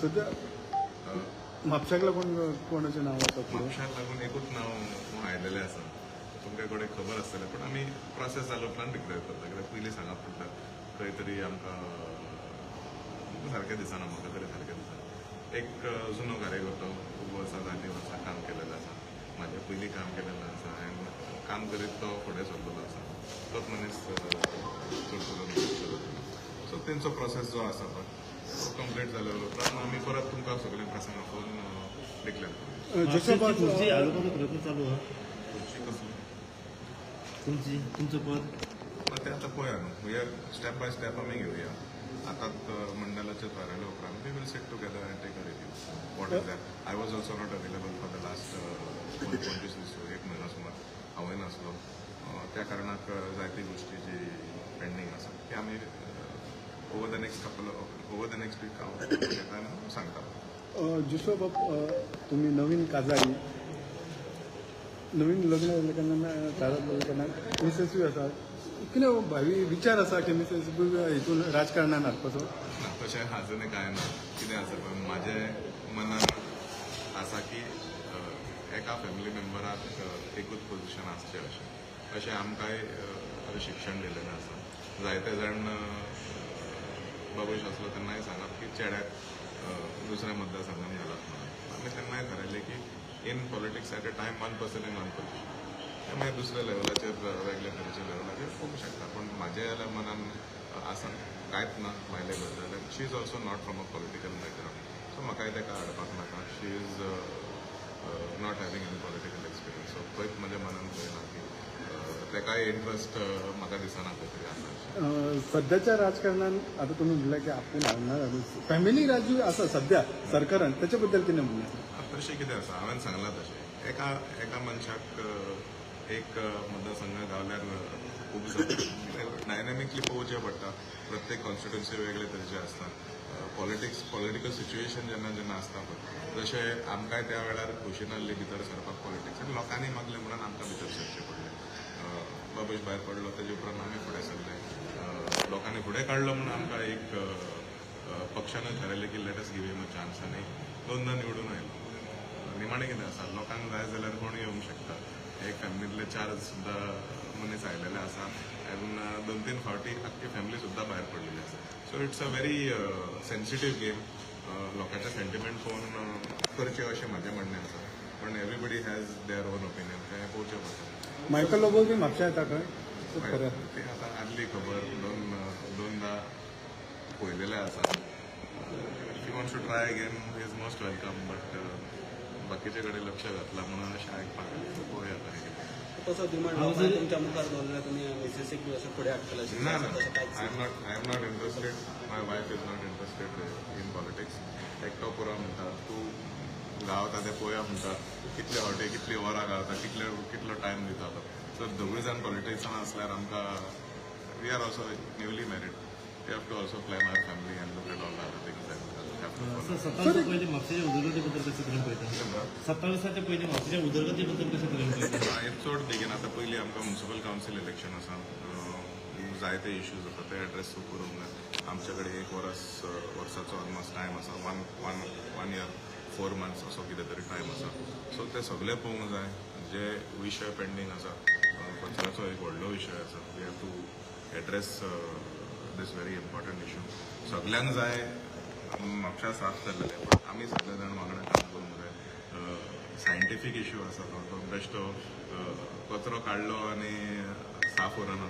सध्या म्हापशाक लागून कोणाचें नांव आसा म्हापशाक लागून एकूच नांव आयलेलें आसा तुमकां कडेन खबर आसतलें पण आमी प्रोसेस जालो उपरांत डिक्लेअर करता. कित्याक पयलीं सांगप पडटा खंय तरी आमकां सारकें दिसना म्हाका तरी सारकें दिसना. एक जुनो कार्यकर्तो खूब वर्सां जालीं वर्सां काम केलेलें आसा म्हाजें पयलीं काम केलेलें आसा हांवें काम करीत तो फुडें सरलेलो आसा तोच मनीस चड करून सो तेंचो प्रोसेस जो आसा पळय कंप्लीट जाल्या उपरांत आमी परत तुमकां सगळें प्रसंग फोन डिक्लेअर करू. जशोबाद तुमची आलोपाचो प्रयत्न चालू हा खुर्ची कसली तुमची तुमचं पद? मग ते आता पळया न्हू वी स्टेप बाय स्टेप आमी घेवया आतां मंडलाचे थारायले उपरांत we will set together and take a review what is that I was also not available for the last पंचवीस दीस एक म्हयनो सुमार हांवूय नासलो अ, त्या कारणाक जायती गोश्टी जी पेंडींग आसा ती आमी over the next couple over the next घेता आनी सांगता जशोबाब तुम्ही नवीन काजारी नवीन लग्न कारणान दारात मिसेसूय आसा कितें भावी विचार आसा की मिसेस हितून राजकारणान हाडपाचो ना तशें हाजून कांय ना कितें आसा पळय म्हाजें मनान आसा की एका फॅमिली मेंबराक एकूच पोझिशन आसचें अशें. अशें आमकांय शिक्षण दिलेलें आसा जायते जाण अ, असलं आसलो तेन्नाय सांगप की चेड्याक दुसऱ्या मतदारसंघान घालप म्हणून. आमी तेन्नाय थारायलें की in politics at a time one person in one position मागीर दुसऱ्या लेवलाचेर वेगळ्या तरेच्या लेवलाचेर पळोवंक शकता पूण म्हाज्या जाल्यार मनान आसा कांयच ना भायले बद्दल she is also not from a political background so म्हाकाय तेका हाडपाक नाका. She is not having any political experience so खंयच म्हज्या मनान खंय ना की अ, तेकाय इंट्रस्ट म्हाका दिसना खंय तरी आसा अशें. अं, सध्याच्या राजकारणान आता तुम्ही म्हणलं की आपण हाडणार फॅमिली राजू आसा सध्या सरकारान त्याच्या बद्दल कितें म्हणणार तशें कितें आसा हांवें सांगलां तशें एका एका मनशाक एक मतदारसंघ गावल्यार खूब जाता डायनॅमिकली पळोवचें पडटा प्रत्येक कॉन्स्टिट्युन्सी वेगळे तरेचे आसता पॉलिटिक्स पॉलिटिकल सिच्युएशन जेन्ना जेन्ना आसता पळय जशें आमकांय त्या वेळार खोशी नासली भितर सरपाक पॉलिटिक्सान लोकांनी मागलें म्हणून आमकां भितर सरचें पडलें. बाबूश भायर पडलो तेजे उपरांत आमी फुडें सरले लोकांनी फुडें काडलो म्हणून आमकां एक अ, पक्षानं थारायलें की let's give em a chance आनी दोनदा निवडून आयलो निमाणें कितें आसा लोकांक जाय जाल्यार कोणूय येवंक शकता? एक फॅमिलीतले चार सुद्दां मनीस आयलेले आसा आनी दोन तीन फावटी आख्खी फॅमिली सुद्दां भायर पडलेली आसा so it's a very sensitive game लोकांचे सेंटिमेंट पळोवन करचें अशें म्हाजें म्हणणें आसा पण everybody has their own opinion तें पोवचें पडटा मायकल लोबो बी म्हापशा येता खंय खरें ते आतां आदली खबर दोन दोनदा पळयलेलें आसा if you wants to try again is most welcome but बाकीचे कडेन लक्ष घातला म्हणून अशें आयकपाक येता. पळोवया आता डिमांड तुमच्या मुखार दवरला तुमी मिसेसीक बी अशें फुडें हाडटले ना I am not I am not interested my wife is not interested in politics एकटो पुरो म्हणटा तूं गावता तें पळोवया म्हणटा कितले फावटी कितली वरां गावता कितले कितलो टायम दिता तो. दोगूय जाण पॉलिटिक्सान असल्यार आमकां we are also newly married we have to also plan our family and look at all other things कशें तरेन पळयता सत्तावीसाच्या पयलीं म्हापशेच्या कशें तरेन पळयता हें चड बेगीन आतां पयलीं आमकां म्युन्सिपल कावन्सील इलेक्शन आसा जायते इश्यूज आसा ते एड्रेस करूंक जाय आमचे कडेन एक वर्स वर्साचो ऑलमोस्ट टायम आसा one one one year four months असो कितें तरी टायम आसा सो ते सगळे पळोवंक जाय. जे विशय पेंडींग आसा कचऱ्याचो एक व्हडलो विशय आसा we have to address this very important issue सगल्यांक जाय. म्हापशा साफ जाल्लेले पण आमी सगळे जाण वांगडा काम करूंक जाय. सायंटिफीक इशू आसा तो तो बेश्टो कचरो काडलो आनी साफ उरना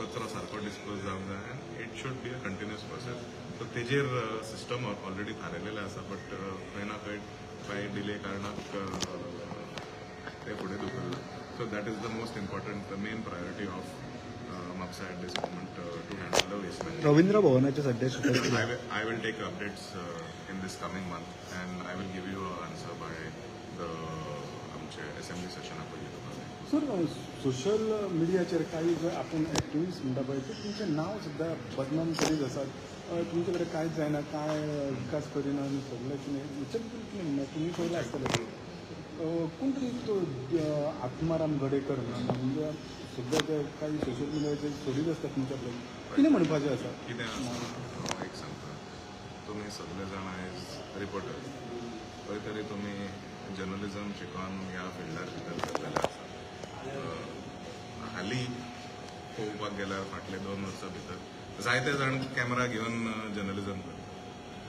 कचरो सारको डिस्पोज जावंक जाय आनी it should be a continuous process so तेजेर सिस्टम ऑलरेडी थारायलेलें आसा बट खंय ना खंय कांय डिले कारणाक अ, ते फुडें धुकल्ला so that is the most important the main priority of Mapusa at this moment to handle the waste Ravindra भवनाचे I will take updates uh, in this coming month and I will give you an answer by the आमचे assembly session पयलीं sir social मिडियाचेर काही जर आपण activist म्हणटा पळय ते तुमचें नांव सुद्दां बदनाम करीत आसात तुमचे कडेन कांयच जायना काय विकास करिना आनी सगळें कितें हेचे बद्दल कितें म्हणटा तुमी पयलें आसतलें कोण तरी तो आत्माराम गडेकर म्हणून म्हणजे सध्या ते काही सोशल मिडियाचे स्टोरीज असतात तुमच्याकडे कितें म्हणपाचें आसा कितें हांव एक सांगता. तुमी सगळे जाण आयज रिपोर्टर खंय तरी तुमी जर्नलिझम शिकून ह्या फिल्डार भितर सरलेले आसा अ, हालीं केल्यार फाटले दोन वर्सां भितर. जायते जाण कॅमेरा घेवन जर्नलिझम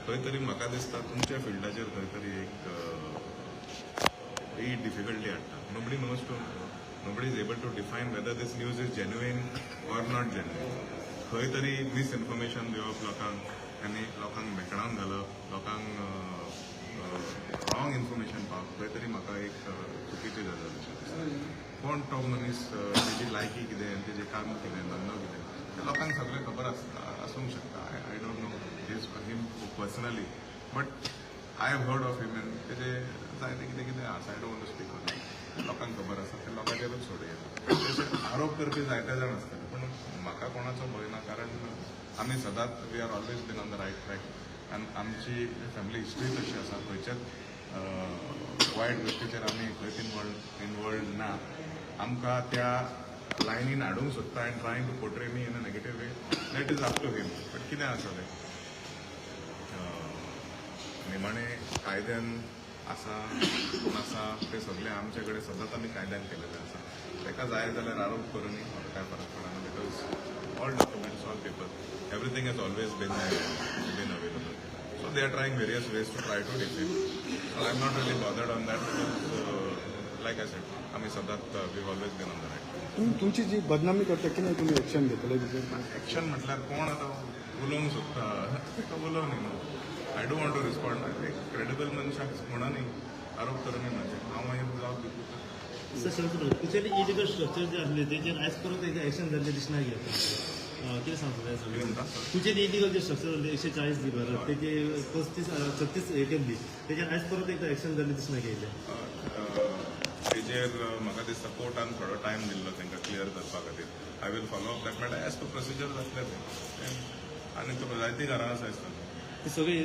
खंय तरी म्हाका दिसता तुमच्या फिल्डाचेर खंय तरी एक ही डिफिकल्टी हाडटा nobody knows to nobody is able to define whether these news is genuine or not genuine खंय तरी मिसइन्फॉर्मेशन दिवप लोकांक आनी लोकांक मेकळावन घालप लोकांक रॉंग इन्फॉर्मेशन पावप. खंय तरी म्हाका एक चुकीची गजाल अशी दिसता. कोण तो मनीस तेजी लायकी कितें आनी तेजें काम कितें धंदो कितें तें लोकांक सगळें खबर आसता आसूंक शकता. I I don't know his him personally but I have heard of him and तेजे जायते कितें कितें आसा आय डोंट स्पीक ऑन लोकांक खबर आसा ते लोकांचेरूच सोडून तशें आरोप करपी जायते जाण आसतले पूण म्हाका कोणाचो भंय ना कारण आमी सदांच we are always been on the right track आनी आमची फॅमिली हिस्ट्री तशी आसा खंयच्याच वायट गोष्टीचेर आमी खंयच इनवॉल्ड इनवॉल्ड ना. आमकां त्या लायनीन हाडूंक सोदता आनी trying to portray me in a negative way that is up to him but कितें आसलें निमाणे कायद्यान आसा कोण आसा ते सगळे आमचे कडेन सदांच आमी कायद्यान केलेले आसा. ताका जाय जाल्यार आरोप करून म्हाका कांय फरक पडना because all documents all paper everything is always been been available so they are trying various ways to try to defeat I am not really bothered on that because like I said आमी सदांच we always been on the right तुम तुमची जी बदनामी करता कितें तुमी action घेतले तेजेर एक्शन म्हटल्यार कोण आतां उलोवंक सोदता ताका उलोव न्ही न्हू I don't want to respond एक क्रेडिबल मनशाक म्हणनी आरोप करूनी म्हाजे हांव मागीर जावप दिता सर इलिगल स्ट्रक्चर जे असले तेचेर आयज परत एक्शन जाल्ले दिसना कितें सांगता जाय कितें म्हणटा तुझे इलिगल जे स्ट्रक्चर जाल्ले एकशे चाळीस दिवस तेजे पस्तीस छत्तीस हे केल्ली तेचेर आयज परत एकदा एक्शन जाल्ले दिसना घेयले तेजेर म्हाका दिसता कोर्टान थोडो टायम दिल्लो तांकां क्लियर करपा खातीर I will follow up that matter as per procedure जातलें तें. आनी तो जायतीं घरां आसा दिसता ती सगळी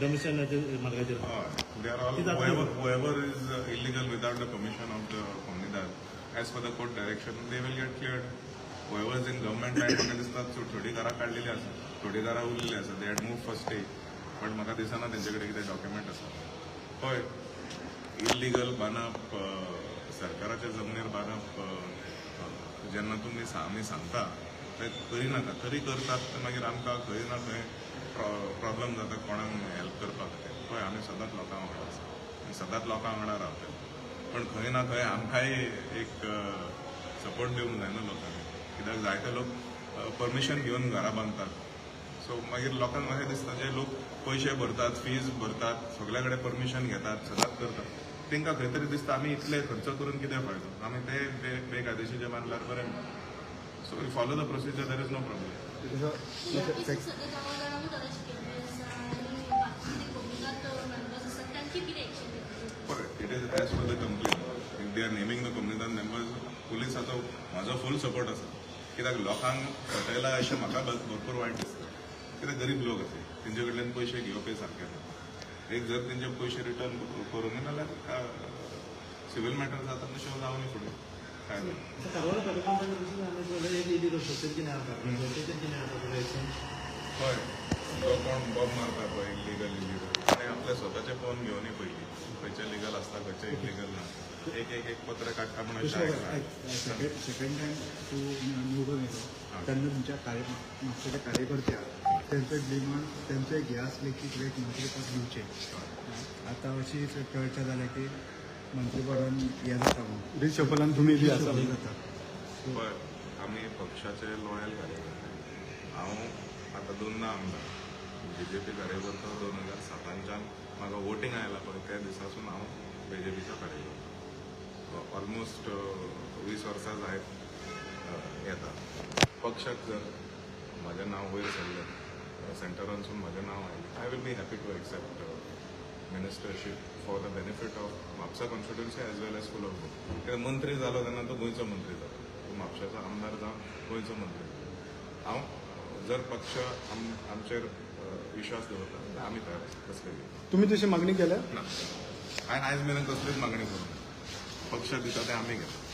डोमिसायलाच्या मार्गाचेर they are all Is that whoever, whoever is uh, illegal without the permission of the comunidad, as per the court direction, they in government cleared. Whoever is म्हाका दिसता थोडी घरां काडलेली आसा थोडी घरां उरलेली आसा they had move first day but म्हाका दिसना तेंचे कडेन कितें डॉक्युमेंट आसा हय. इलिगल बांदप सरकाराच्या जमनीर बांदप जेन्ना तुमी सा- आमी सांगता ते करिनाका तरी करतात ते मागीर आमकां खंय ना खंय प्रॉब्लम जाता कोणाक हेल्प करपाक पळय हय आमी सदांच लोकां वांगडा आसा आनी सदांच लोकां वांगडा रावतले. पण खंय ना खंय आमकांय एक सपोर्ट दिवंक जाय न्हू लोकांनी. कित्याक जायते लोक परमिशन घेवन घरां बांदतात सो मागीर लोकांक अशें दिसता जे लोक पयशे भरतात फीज भरतात सगळे कडेन परमिशन घेतात सदांच करतात. तांकां खंय तरी दिसता आमी इतले खर्च करून कितें फायदो? आमी ते बेकायदेशीर बांदल्यार बरें so we follow the procedure there is no problem जे members. It is as per the complaint. If they are naming the community members, पुलिसाचो म्हाजो फूल सपोर्ट आसा कित्याक लोकांक फटयला अशें म्हाका भरपूर वायट दिसता कित्याक गरीब लोक अशे तेंचे कडल्यान पयशे घेवप हे सारकें ना एक जर तेंचे पयशे रिटर्न करूंक जाल्यार सिवील मॅटर जाता तशें जावनी फुडें काय आसा आसा हय. तो कोण बॉब मारता पळय इलिगल इलिगल आनी आपले स्वताचे फोन घेवनी पयलीं खंयचे लिगल आसता खंयचे इलिगल ना एक एक एक पत्र काडटा म्हणून. सेकंड सेकंड टाइम तू निवडून येतो. त्यांना तुमच्या कार्य मागच्या कार्यकर्ते आहात त्यांचं डिमांड त्यांचे गॅस लेखी एक मंत्रीपद दिवचे आता अशी चर्चा झाल्या की मंत्रीपदान हे जाता म्हणून. रिशफलान तुमी बी आसा जाता. पळय आमी पक्षाचे लॉयल कार्यकर्ते हांव आतां दोनदा आमदार. बी जे पी कार्यकर्तो दोन हजार सातांच्यान म्हाका वोटींग आयला पळय त्या दिसासून हांव बी जे पीचो कार्यकर्तो. ऑलमोस्ट वीस वर्सां जायत येता पक्षाक जर म्हजें नांव वयर सरलें सेंटरानसून म्हजें नांव आयलें I will be happy to accept ministership for the benefit of Mapusa constituency as well as full of Goa मंत्री जालो तेन्ना तो गोंयचो मंत्री जालो तो म्हापशाचो आमदार जावन गोंयचो मंत्री हांव जर पक्ष आम आमचेर विश्वास दवरता आमी तयार आसा कसलेय तुमी तशी मागणी केल्या? ना हांवें आयज मेरेन कसलीच मागणी करूंक ना पक्ष दिता तें आमी घेता